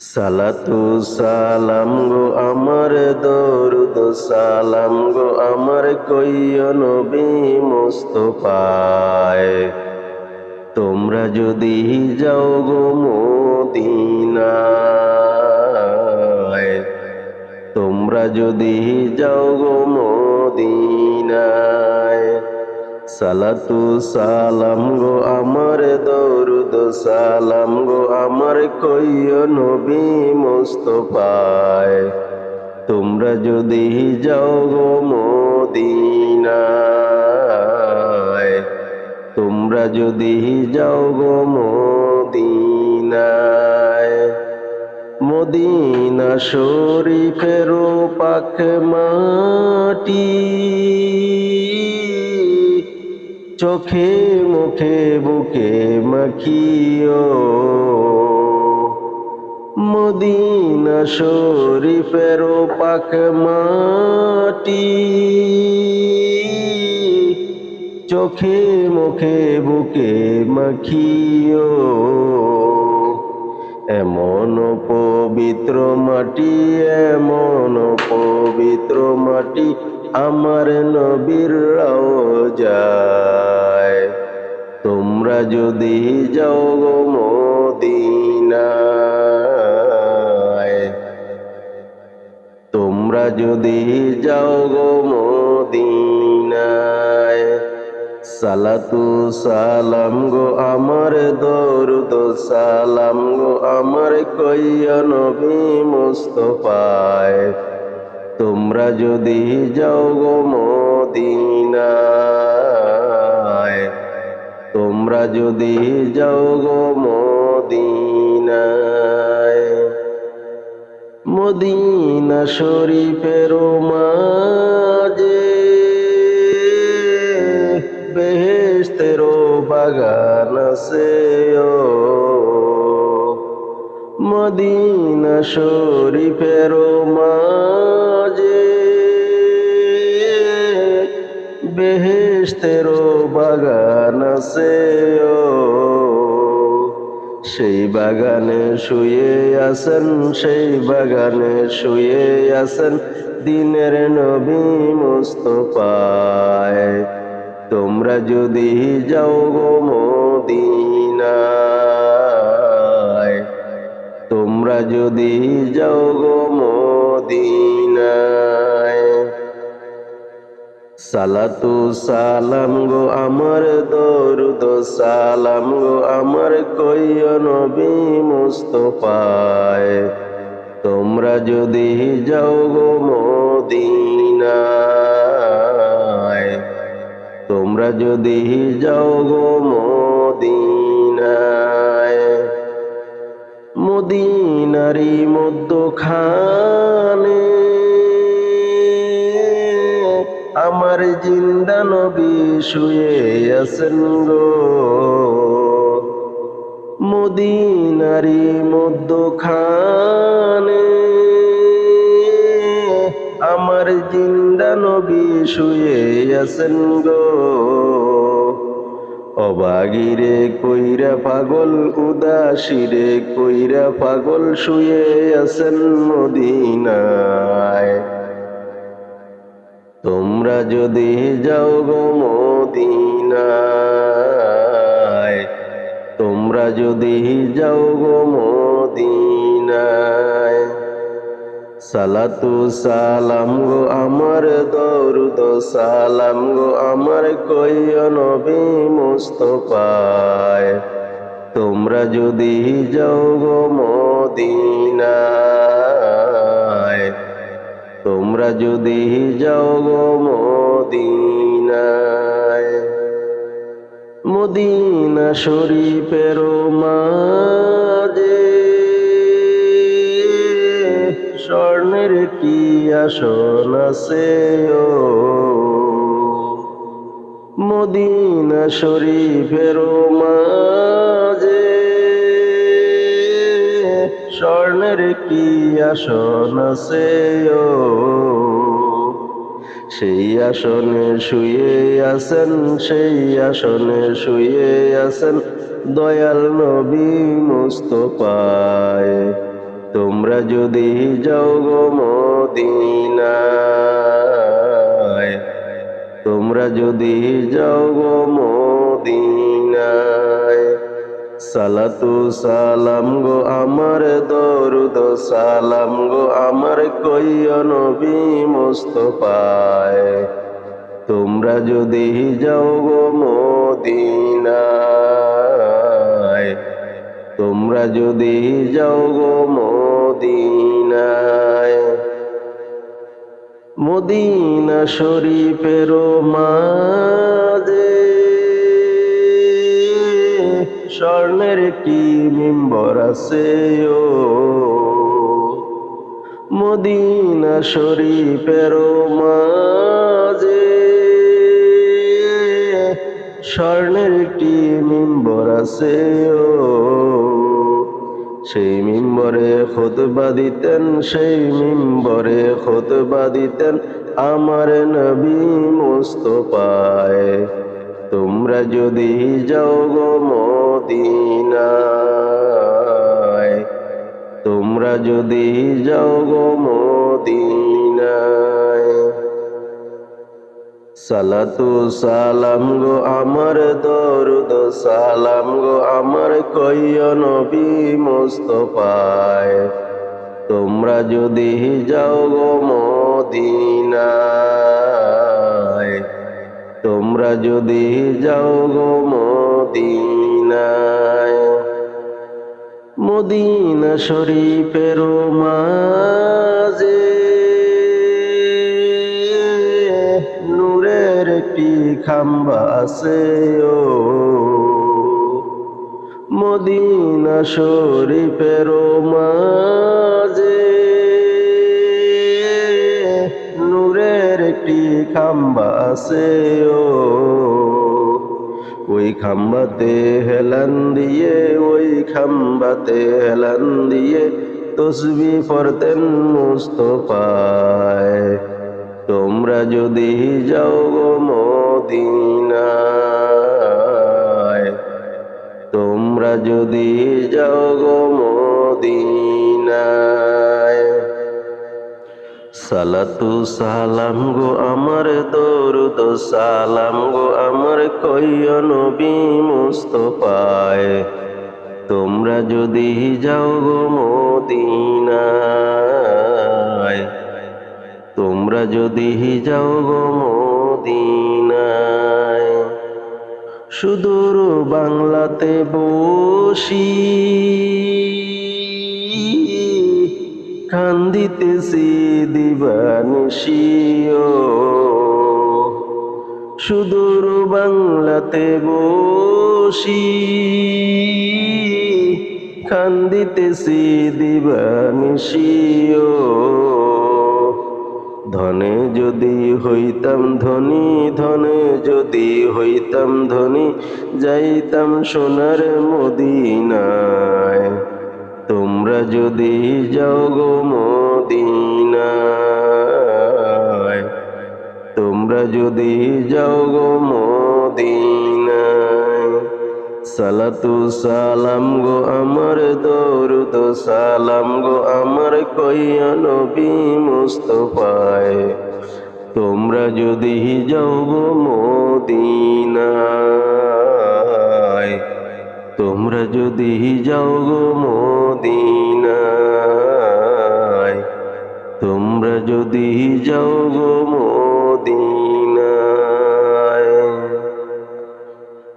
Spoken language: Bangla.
সালাতু সালাম গো আমার দরুদ, সালাম গো আমার কইয় নবী মুস্তফায়। তোমরা যদি যাও গো মদিনায়, তোমরা যদি যাও গো মদিনায় সালাতু সালাম গো আমার দরুদ, সালাম গো আমার কইয় নবী মুস্তফায়। তোমরা যদি যাও গো মদিনায়, তোমরা যদি যাও গো মদিনায়। মদিনা শরীফের পাক মাটি চোখে, মুখে, বুকে মাখিও। মদিনা শরীফের পাক মাটি। চোখে, মুখে, বুকে মাখিও। এমন পবিত্র মাটি, এমন পবিত্র মাটি আমার নবীর যায় তোমরা যদি যাও গো মদিনায়। তোমরা যদি যাও গো মদিনায়। সালাতু সালাম গো আমার, দরুদ সালাম গো আমার, কইয়া নবী মুস্তফায়। তোমরা যদি যাও গো মদিনায়, তোমরা যদি যাও গো মদিনায়। মদিনা শরীফের মাঝে বেহেস্তের বাগান আছে মদিনা শরীফের মাঝে বেহেস্তের বাগান আছে, ও। সেই বাগানে শুয়ে আছেন, সেই বাগানে শুয়ে আছেন দিনের নবী মুস্তফায়। তোমরা যদি যাও গো মদিনায়, তোমরা যদি যাও গো মদিনায়। সালাতু সালাম গো আমার দরুদ, সালাম গো আমার কইয় নবী মুস্তফায়। তোমরা যদি যাও গো মদিনায়, তোমরা যদি যাও গো মদিনায়। মদিনারি মধ্যখানে আমার জিন্দা নবী শুয়ে আছেন গো। মদিনারি মধ্যখানে আমার জিন্দা নবী শুয়ে আছেন গো। অবাগিরে কইরা পাগল, উদাসীরে কইরা পাগল শুয়ে আছেন মদিনায়। তোমরা যদি যাও গো মদিনায়, তোমরা যদি যাও গো মদিনায়, সালাতু সালাম গো আমার, দরুদ সালাম গো আমার কইয় নবী মুস্তফায়। তোমরা যদি যাও গো মদিনায় তোমরা যদি যাও গো মদিনায়, মদিনা শরীফের মাঝে, স্বর্ণের কি আসন আছে ও? মদিনা শরীফের মাঝে স্বর্ণের কি আসন আছে, ও? সেই আসনে শুয়ে আছেন, সেই আসনে শুয়ে আছেন দয়াল নবী মুস্তফায়। যদি যাও গো মদিনায়, তোমরা যদি যাও গো সালাতু সালাম গো আমার দরুদ সালাম গো আমার কইয় নবী মুস্তফায়। তোমরা যদি যাও গো মদিনায়, তোমরা যদি যাও গো মদিনায়। মদিনা শরীফের মাঝে স্বর্ণের কি মিম্বর আছে, ও। মদিনা শরীফের মাঝে স্বর্ণের একটি মিম্বর আছে, ও। সেই মিম্বরে খুতবা দিতেন, সেই মিম্বরে খুতবা দিতেন আমার নবী মুস্তফায়। তোমরা যদি যাও গো মদিনায়, তোমরা যদি যাও গো মদিনায়, সালাতু সালাম গো আমার দরুদ, সালাম গো আমার কইয় নবী মুস্তফায়, তোমরা যদি যাও গো মদিনায় তোমরা যদি যাও গো মদিনায়, মদিনা শরীফের মাঝে নূরের একটি খাম্বা আছে, ও মদিনা শরীফের মাঝে খাম্বা আছে ও ওই খাম্বাতে হেলান দিয়ে, ওই খাম্বাতে হেলান দিয়ে তসবি পড়তেন মুস্তফায়। তোমরা যদি যাও গো মদিনায়, তোমরা যদি যাও গো মদিনায়। সালাতু সালাম গো আমার দরুদ সালাম গো আমার কইয় নবী মুস্তফায়। তোমরা যদি যাও গো মদিনায়, তোমরা যদি যাও গো মদিনায়। সুদূর বাংলাতে বসি। কান্দিতেছি দিবানিশিও সুদূর বাংলাতে বসি, কান্দিতেছি দিবানিশিও ধনে যদি হইতাম ধনী, ধনে যদি হইতাম ধনী, যাইতাম সোনার মদিনায় তোমরা যদি যাও গো মদিনায়, তোমরা যদি যাও গো মদিনায়, সালাতু সালাম গো আমার দরুদ, সালাম গো আমার কইয়া নবী মুস্তফায়। তোমরা যদি যাও গো মদিনায় যদি যাও গো মোদিনায় তোমরা যদি যাও গো মোদিন